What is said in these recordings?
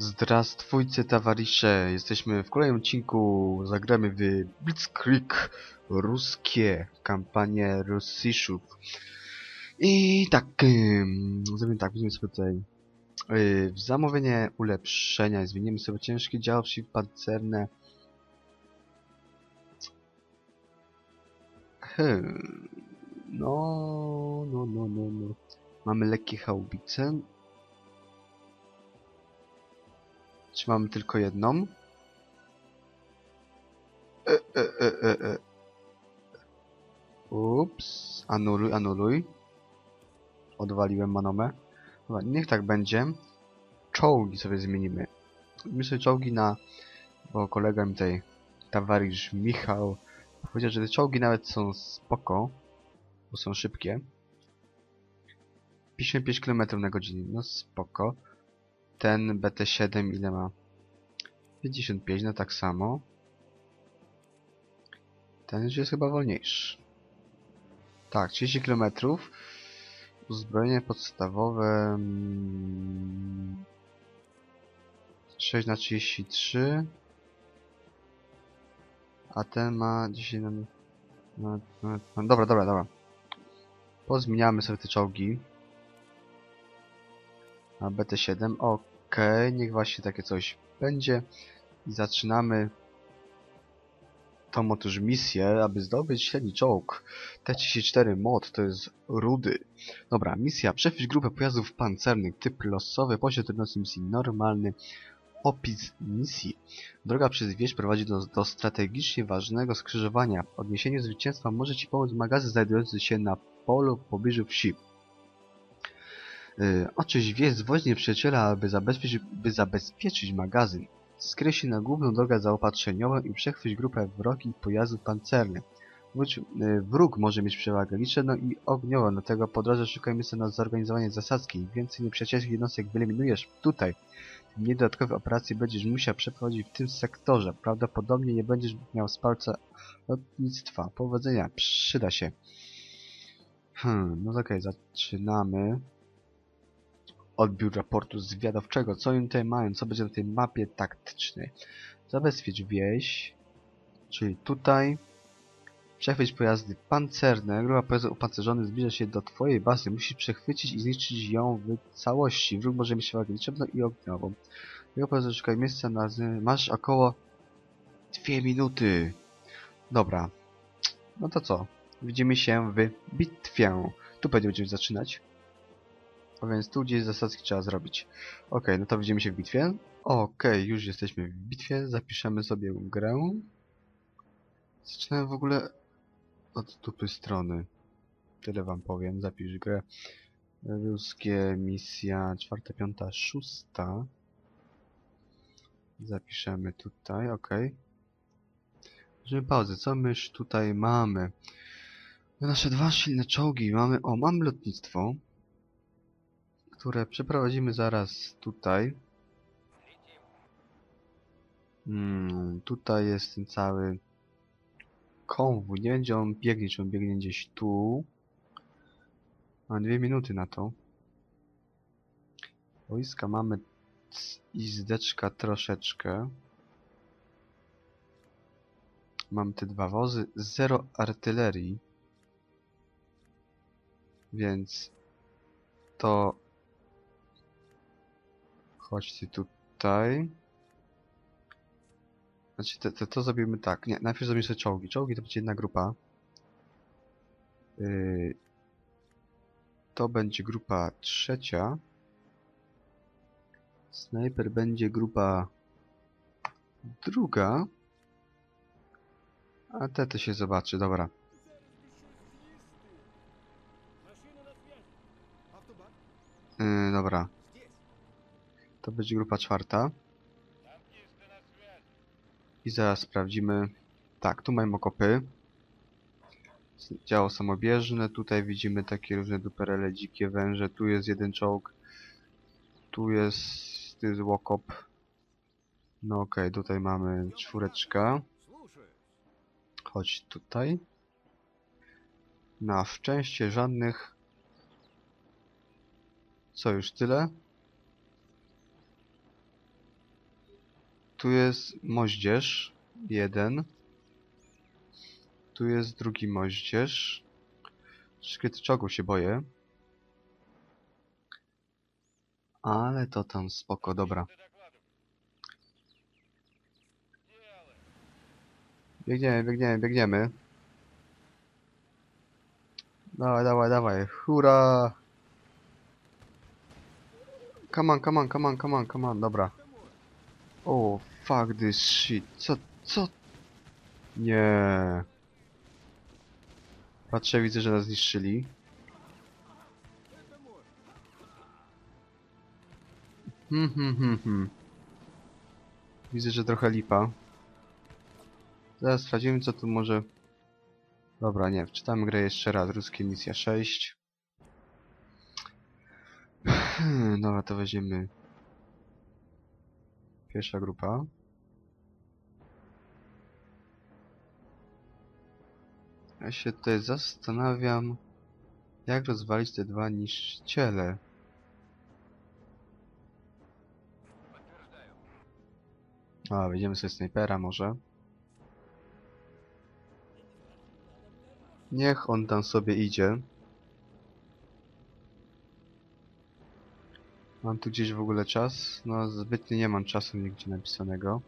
Zdrastwujcie towarzysze, jesteśmy w kolejnym odcinku, zagramy w Blitzkrieg ruskie, kampanię Russiszów. I tak, zrobimy tak, weźmiemy sobie tutaj yy, zamówienie ulepszenia, zmienimy sobie ciężkie działa przeciwpancerne. Hmm, no, no, no, no, no. Mamy lekkie haubice. Czy mamy tylko jedną? E, e, e, e, e. Ups, anuluj, anuluj. Odwaliłem manomę. Dobra, niech tak będzie. Czołgi sobie zmienimy. My sobie czołgi na... Bo kolega mi tutaj, towarzysz Michał, powiedział, że te czołgi nawet są spoko, bo są szybkie. 55 km na godzinę, no spoko. Ten BT7 ile ma? 55, no tak samo. Ten już jest chyba wolniejszy. Tak, 30 km. Uzbrojenie podstawowe... mm, 6 na 33 A ten ma 10 na... No, no, no, dobra, dobra, dobra. Pozmieniamy sobie te czołgi. Na BT7. Okej, niech właśnie takie coś będzie. I zaczynamy tą otóż misję, aby zdobyć średni czołg. T-34 mod to jest rudy. Dobra, misja. Przechwyć grupę pojazdów pancernych. Typ losowy. Poziom trudności misji normalny. Opis misji. Droga przez wieś prowadzi do, do strategicznie ważnego skrzyżowania. W odniesieniu zwycięstwa może Ci pomóc magazyn znajdujący się na polu w pobliżu wsi. Yy, oczyś wieś z woźnie przyjaciela, aby zabezpieczyć, by zabezpieczyć magazyn. Skryj się na główną drogę zaopatrzeniową i przechwyć grupę wrogich pojazdów pancernych. Yy, wróg może mieć przewagę liczebną i ogniową, dlatego po drodze szukaj miejsca na zorganizowanie zasadzki. Więcej nieprzyjacielskich jednostek wyeliminujesz tutaj, tym mniej dodatkowe operacje będziesz musiał przeprowadzić w tym sektorze. Prawdopodobnie nie będziesz miał wsparcia lotnictwa. Powodzenia, przyda się. Hmm, no okej, zaczynamy. Odbiór raportu zwiadowczego. Co oni tutaj mają? Co będzie na tej mapie taktycznej? Zabezpiecz wieś. Czyli tutaj. Przechwyć pojazdy pancerne. Grupa pojazdów opancerzonych zbliża się do twojej bazy. Musisz przechwycić i zniszczyć ją w całości. Wróg może mieć przewagę liczebną i ogniową. Grupa pojazdów szukaj miejsca na... Masz około... Dwie minuty. Dobra. No to co? Widzimy się w bitwie. Tu będziemy zaczynać. A więc tu gdzieś zasadzki trzeba zrobić. Ok, no to widzimy się w bitwie. Ok, już jesteśmy w bitwie. Zapiszemy sobie grę. Zaczynamy w ogóle od dupy strony. Tyle wam powiem. Zapisz grę. Ruskie misja czwarta, piąta, szósta. Zapiszemy tutaj, ok. Bierzemy pauzę. Co my już tutaj mamy? Nasze dwa silne czołgi. Mamy, o, mamy lotnictwo które przeprowadzimy zaraz tutaj. Hmm, tutaj jest ten cały konwój. Nie będzie on biegnie, czy on biegnie gdzieś tu. Mam dwie minuty na to. Wojska mamy c- i zdeczka troszeczkę. Mam te dwa wozy. Zero artylerii. Więc to Chodźcie tutaj. Znaczy, to, to, to zrobimy tak. Nie, najpierw zrobimy sobie czołgi. Czołgi to będzie jedna grupa. Yy, to będzie grupa trzecia. Snajper będzie grupa druga. A te to się zobaczy, dobra. Yy, dobra. To będzie grupa czwarta. I zaraz sprawdzimy. Tak, tu mamy okopy. Działo samobieżne. Tutaj widzimy takie różne duperele, dzikie węże. Tu jest jeden czołg. Tu jest, tu jest łokop. No okej, tutaj mamy czwóreczka. Chodź tutaj. Na szczęście żadnych... Co, już tyle? Tu jest moździerz. Jeden. Tu jest drugi moździerz. Szkiety czołgu się boję. Ale to tam spoko, dobra. Biegniemy, biegniemy, biegniemy. Dawaj, dawaj, dawaj. Hurra! Come on, come on, come on, come on, come on, dobra. Oh, fuck this shit. Co, co? Nie. Patrzę, widzę, że nas zniszczyli. Hmm, hmm, hmm, hmm. Widzę, że trochę lipa. Zaraz sprawdzimy, co tu może... Dobra, nie, wczytamy grę jeszcze raz. Ruskie misja 6. Hmm, Dobra, to weźmiemy... Pierwsza grupa. Ja się tutaj zastanawiam, jak rozwalić te dwa niszczyciele. A, weźmiemy sobie snajpera może. Niech on tam sobie idzie. Mam tu gdzieś w ogóle czas? No zbytnio nie mam czasu nigdzie napisanego.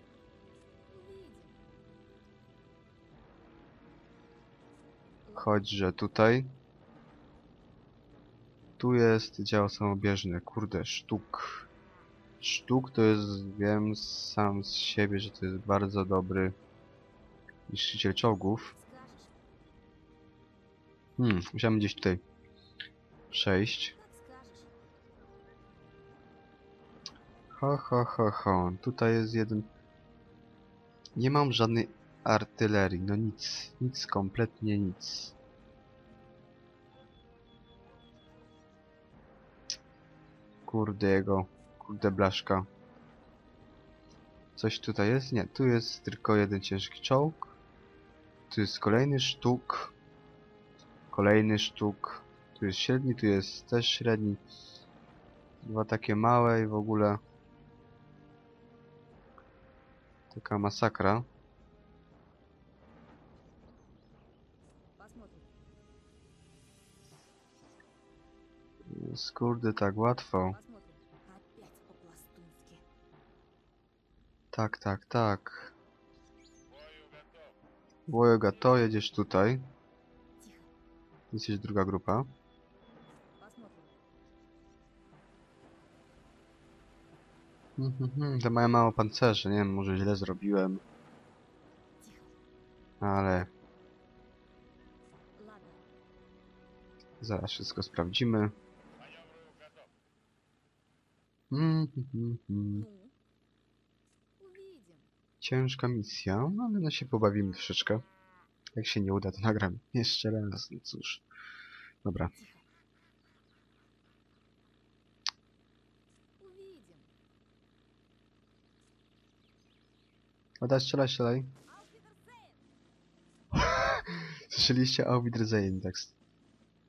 Chodźże tutaj. Tu jest dział samobieżny. Kurde, sztuk. Sztuk to jest, wiem sam z siebie, że to jest bardzo dobry niszczyciel czołgów. Hmm, musiałem gdzieś tutaj przejść. Ho, ho, ho, ho. Tutaj jest jeden... Nie mam żadnej artylerii. No nic. Nic, kompletnie nic. Kurde jego. Kurde blaszka. Coś tutaj jest? Nie, tu jest tylko jeden ciężki czołg. Tu jest kolejny sztuk. Kolejny sztuk. Tu jest średni, tu jest też średni. Dwa takie małe i w ogóle... Taka masakra. Skurde, tak łatwo. Tak, tak, tak. Wojoga, to jedziesz tutaj. Jest jeszcze druga grupa. Mhm, to mają mało pancerzy, nie wiem, może źle zrobiłem. Ale... Zaraz wszystko sprawdzimy. Mhm. Ciężka misja, no ale no się pobawimy troszeczkę. Jak się nie uda, to nagram jeszcze raz, no cóż. Dobra, No teraz strzelaj, strzelaj. Słyszeliście? Auf Wiedersehen, tak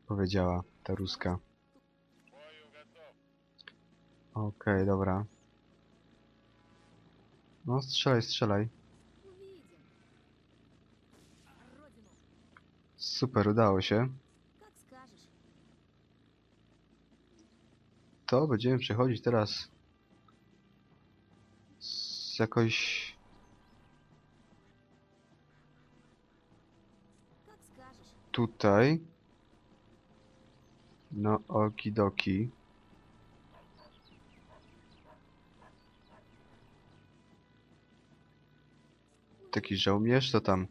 powiedziała ta ruska. Okej, okay, dobra. No strzelaj, strzelaj. Super, udało się. To będziemy przechodzić teraz z jakoś tutaj. No okidoki. Taki żołnierz, to tam.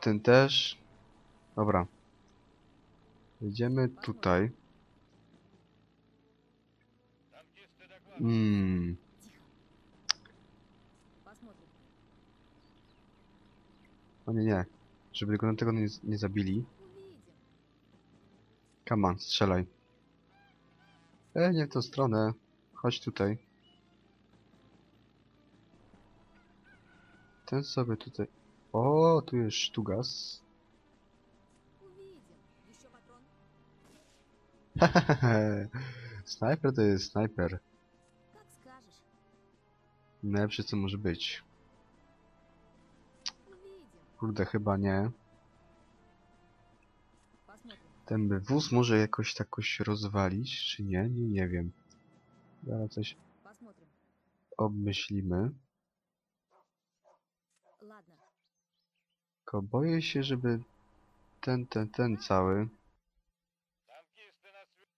Ten też. Dobra. Idziemy tutaj. Hmm. O nie. Żeby go na tego nie, nie zabili. Come on, strzelaj. E, nie w tą stronę. Chodź tutaj. Ten sobie tutaj... O, tu jest sztugas. snajper to jest snajper. Najlepsze co może być. Kurde, chyba nie. Ten by wóz może jakoś tak takoś rozwalić, czy nie? Nie, nie wiem. Zaraz coś obmyślimy. Tylko boję się, żeby ten, ten, ten cały...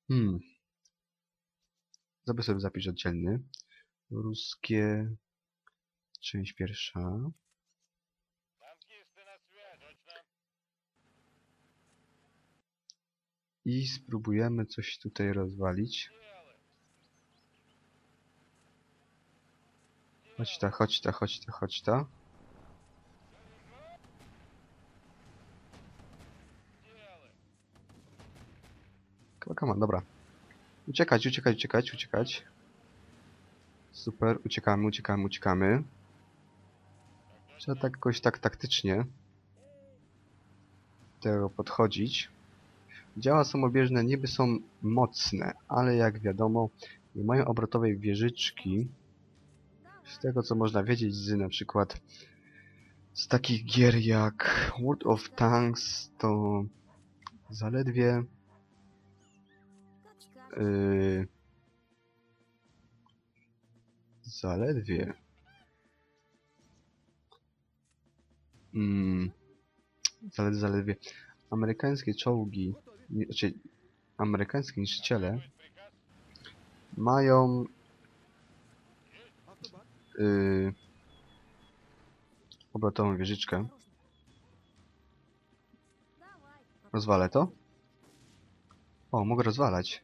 Hmm. Zabij sobie zapisz oddzielny. Ruskie... Część pierwsza. I spróbujemy coś tutaj rozwalić. Chodź ta, chodź ta, chodź ta, chodź ta. On, dobra. Uciekać, uciekać, uciekać, uciekać. Super, uciekamy, uciekamy, uciekamy. Trzeba tak jakoś tak taktycznie do tego podchodzić. Działa samobieżne niby są mocne, ale jak wiadomo nie mają obrotowej wieżyczki. Z tego co można wiedzieć z na przykład z takich gier jak World of Tanks to zaledwie yy, zaledwie mm, zaledwie, zaledwie amerykańskie czołgi znaczy amerykańscy niszczyciele mają yy, obrotową wieżyczkę. Rozwalę to. O, mogę rozwalać.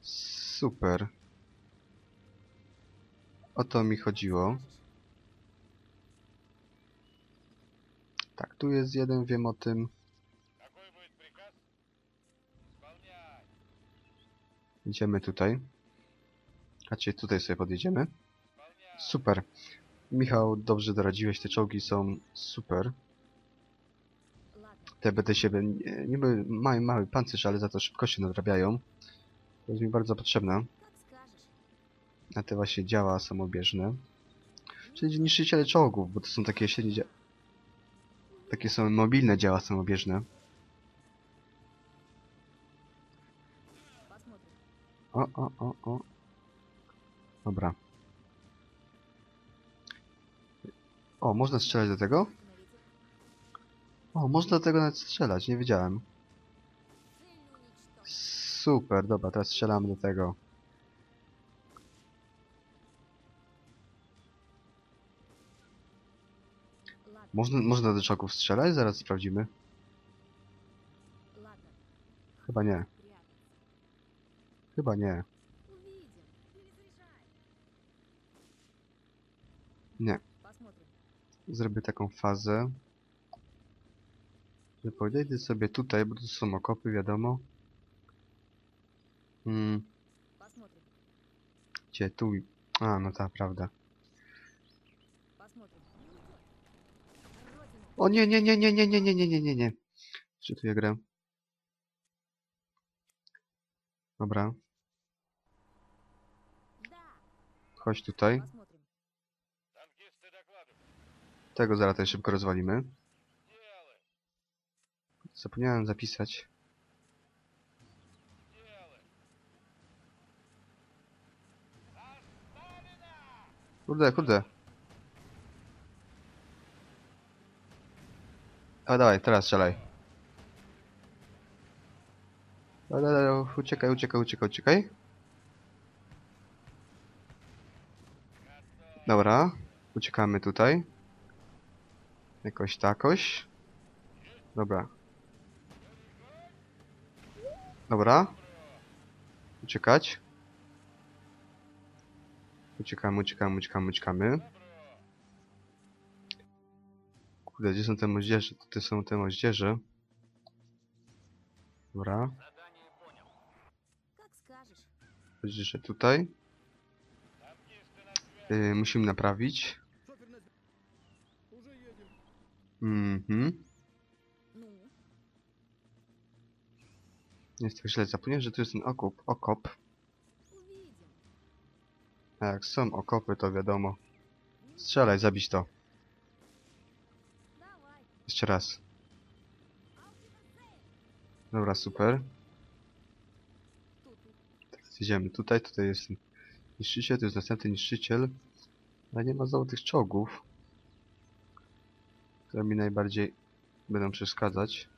Super. O to mi chodziło. Tak, tu jest jeden, wiem o tym. Idziemy tutaj. Znaczy tutaj sobie podjedziemy. Super. Michał, dobrze doradziłeś, te czołgi są super. Te BT-7 niby mają mały pancerz, ale za to szybko się nadrabiają. To jest mi bardzo potrzebne. Na te właśnie działa samobieżne. Czyli niszczyciele czołgów, bo to są takie średnie... Takie są mobilne działa samobieżne. O, o, o, o. Dobra. O, można strzelać do tego? O, można do tego nawet strzelać, nie wiedziałem. Super, dobra, teraz strzelamy do tego. Można, można do czoków strzelać? Zaraz sprawdzimy. Chyba nie. Chyba nie. Nie. Zrobię taką fazę. Że podejdę sobie tutaj, bo to są okopy, wiadomo. Hmm. Gdzie tu? A, no ta prawda. O nie, nie, nie, nie, nie, nie, nie, nie, nie, nie, nie. Czy tu ja gram? Dobra. Chodź tutaj. Tego zaraz też szybko rozwalimy. Zapomniałem zapisać. Kurde, kurde. A dawaj, teraz strzelaj. Uciekaj, uciekaj, uciekaj, uciekaj. Dobra, uciekamy tutaj. Jakoś takoś. Dobra. Dobra. Uciekać. Uciekamy, uciekamy, uciekamy, uciekamy. Kurde, gdzie są te moździerze? Tutaj są te moździerze. Dobra. Moździerze tutaj. Yy, musimy naprawić. Mhm. Jest tak źle zapomniałem, że tu jest ten okup, okop. A jak są okopy, to wiadomo. Strzelaj, zabić to. Jeszcze raz. Dobra, super. Tak, idziemy tutaj, tutaj jest Niszczyciel to jest następny niszczyciel. Ale nie ma znowu tych czołgów. Które mi najbardziej będą przeszkadzać.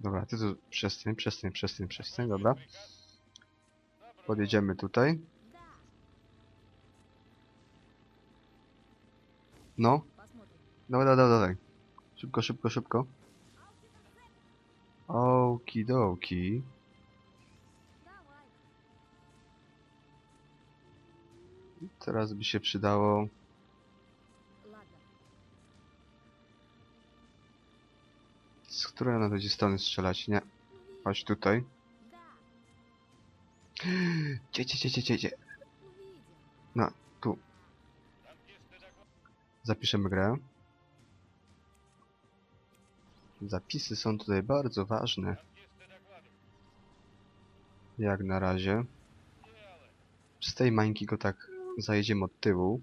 Dobra, ty tu przestań, przestań, przestań, przestań, dobra. Podjedziemy tutaj. No. Dobra, dobra, dobra. Szybko, szybko, szybko. O, Okidoki. Teraz by się przydało... Z której ona będzie strony strzelać? Nie. Chodź tutaj. Cie, cie, cie, cie, cie. No, tu. Zapiszemy grę. Zapisy są tutaj bardzo ważne. Jak na razie. Z tej mańki go tak zajedziemy od tyłu.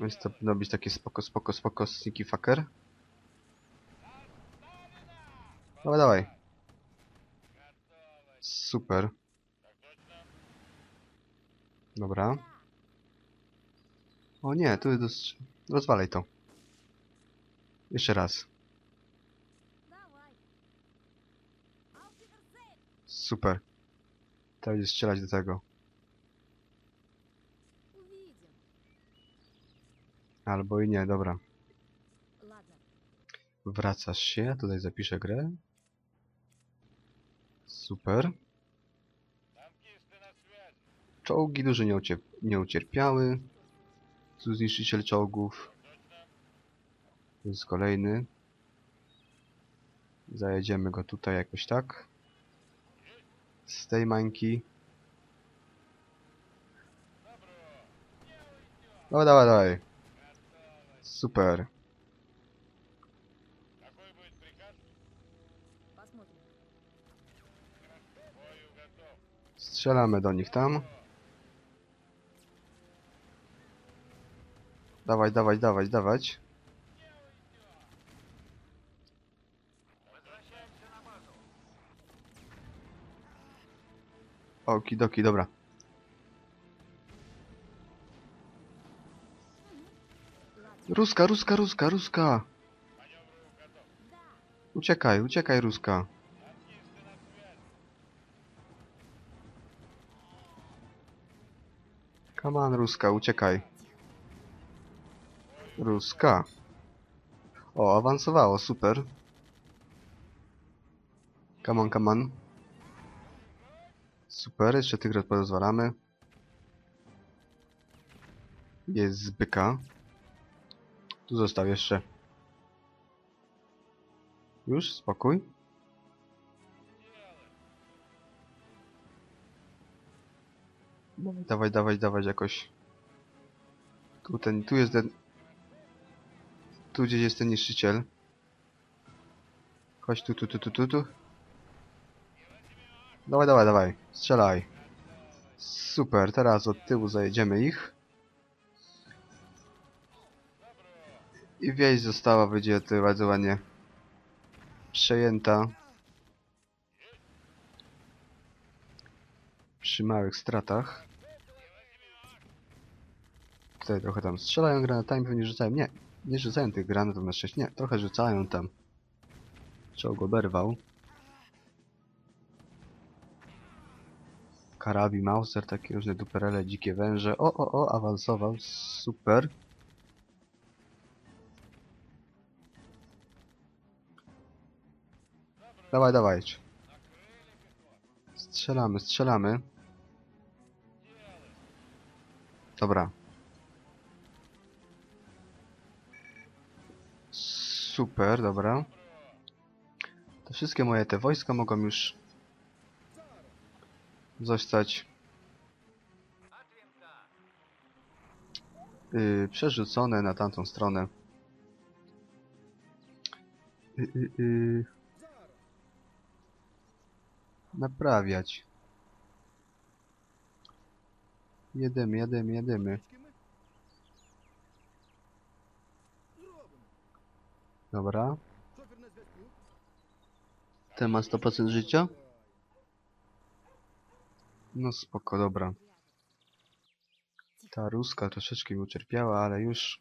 Więc to powinno być takie spoko, spoko, spoko, sneaky fucker. Dawaj, dawaj. Super. Dobra. O nie, tu jest... Rozwalaj to. Jeszcze raz. Super. Teraz będzie strzelać do tego. Albo i nie, dobra. Wracasz się, tutaj zapiszę grę. Super. Czołgi duże nie, uciep nie ucierpiały. Tu zniszczyciel czołgów. To jest kolejny. Zajedziemy go tutaj jakoś tak. Z tej mańki. Dawaj, dawaj, dawaj. Super. Strzelamy do nich tam. Dawaj, dawaj, dawaj, dawać. Okidoki, dobra. Ruska, ruska, ruska, ruska! Uciekaj, uciekaj, ruska. Come on, ruska, uciekaj. Ruska. O, awansowało, super. Come on, come on. Super, jeszcze tygrę porozwalamy. Jest zbyka. Tu został jeszcze. Już? Spokój. Dawaj, dawaj, dawaj, dawać jakoś. Tu ten, tu jest ten... Tu gdzieś jest ten niszczyciel. Chodź tu, tu, tu, tu, tu, tu. Dawaj, dawaj, dawaj. Strzelaj. Super, teraz od tyłu zajedziemy ich. I wieś została, ładnie przejęta. Przy małych stratach. Tutaj trochę tam strzelają granatami, pewnie rzucają. Nie, nie rzucają tych granatów na szczęście. Nie, trochę rzucają tam. Czołg oberwał. Karabi, Mauser, takie różne duperele, dzikie węże. O, o, o, awansował. Super. Dawaj, dawaj. Strzelamy, strzelamy. Dobra. Super, dobra. To wszystkie moje te wojska mogą już zostać yy, przerzucone na tamtą stronę. y, y, y, naprawiać. Jedziemy, jedziemy, jedziemy. Dobra. Ten ma 100% życia? No spoko, dobra. Ta ruska troszeczkę mi ucierpiała, ale już...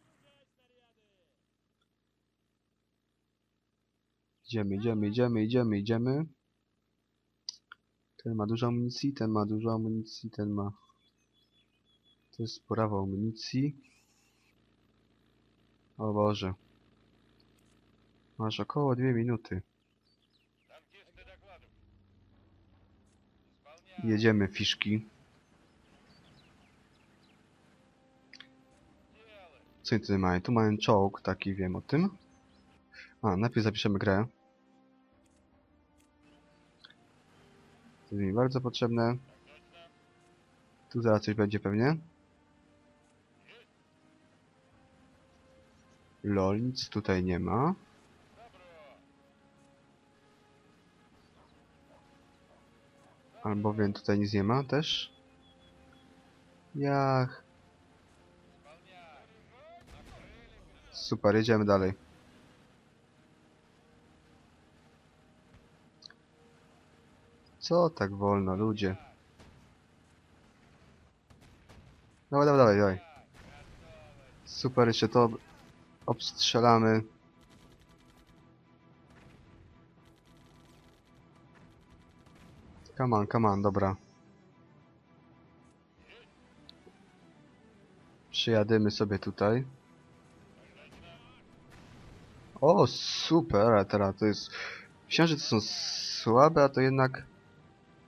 Idziemy, idziemy, idziemy, idziemy, idziemy. Ten ma dużo amunicji, ten ma dużo amunicji, ten ma... To jest sprawa amunicji. O Boże. Masz około dwie minuty. Jedziemy fiszki. Co oni tutaj mają? Tu mają czołg taki, wiem o tym. A, najpierw zapiszemy grę. To jest mi bardzo potrzebne. Tu zaraz coś będzie pewnie. Lol, nic tutaj nie ma. Albowiem tutaj nic nie ma też. Jak? Super, jedziemy dalej. Co tak wolno, ludzie? Dawaj, dawaj, dawaj, dawaj. Super, jeszcze to ob- obstrzelamy. Come on, come on, dobra. Przyjadymy sobie tutaj. O, super, teraz to jest... Myślałem, że to są słabe, a to jednak...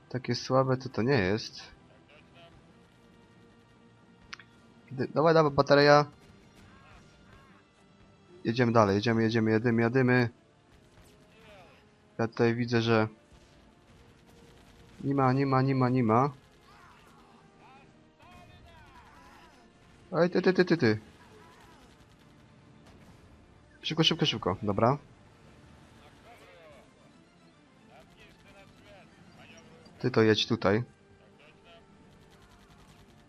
Takie słabe to to nie jest. Dawaj, dawaj, bateria. Jedziemy dalej, jedziemy, jedziemy, jedymy, jedymy. Ja tutaj widzę, że... Nie ma, nie ma, nie ma, nie ma. Ej, ty, ty, ty, ty, ty. Szybko, szybko, szybko. Dobra. Ty to jedź tutaj.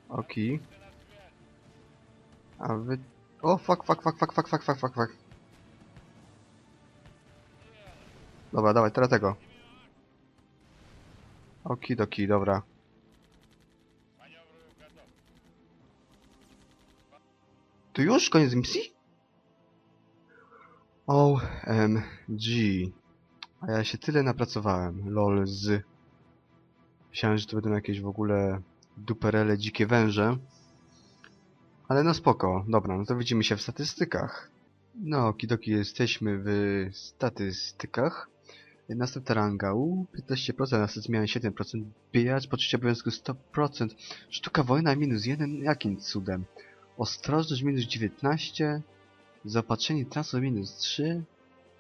Oki. A wy... O, fuck, fuck, fuck, fuck, fuck, fuck, fuck, fuck, fuck. Dobra, dawaj, teraz tego. Okidoki, dobra. To już koniec misji? OMG. A ja się tyle napracowałem. LOL z... Myślałem, że to będą jakieś w ogóle duperele dzikie węże. Ale no spoko. Dobra, no to widzimy się w statystykach. No, kidoki, jesteśmy w statystykach. Następna ranga U, 15%, następna zmiana 7%, bijacz, poczucie obowiązku 100%, sztuka wojna minus 1, jakim cudem? Ostrożność minus 19. Zaopatrzenie transu minus 3.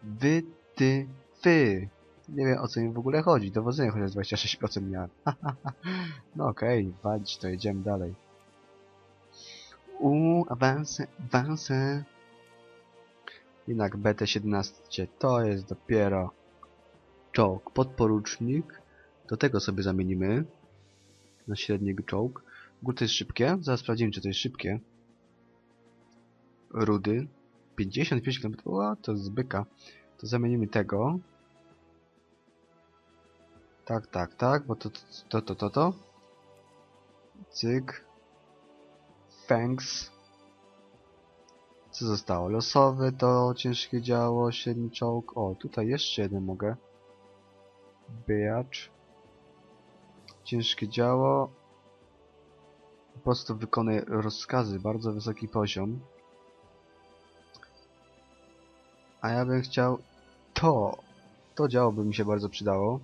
Wy, ty, fy. Nie wiem o co im w ogóle chodzi. Dowodzenie chociaż 26% miałem. no okej, okay, walić to jedziemy dalej. Uuu, awanse, awanse. Jednak BT-17 to jest dopiero czołg podporucznik. Do tego sobie zamienimy na średniego czołg. To jest szybkie. Zaraz sprawdzimy, czy to jest szybkie. Rudy. 55 km. O, to z byka. To zamienimy tego. Tak, tak, tak, bo to, to, to, to, to. Cyk. Fangs. Co zostało? Losowy to ciężkie działo, średni czołg. O, tutaj jeszcze jeden mogę. Bijacz. Ciężkie działo. Po prostu wykonaj rozkazy, bardzo wysoki poziom. A ja bym chciał to. To działo by mi się bardzo przydało.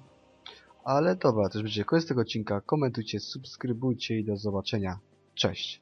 Ale dobra, to już będzie koniec tego odcinka. Komentujcie, subskrybujcie i do zobaczenia. Cześć.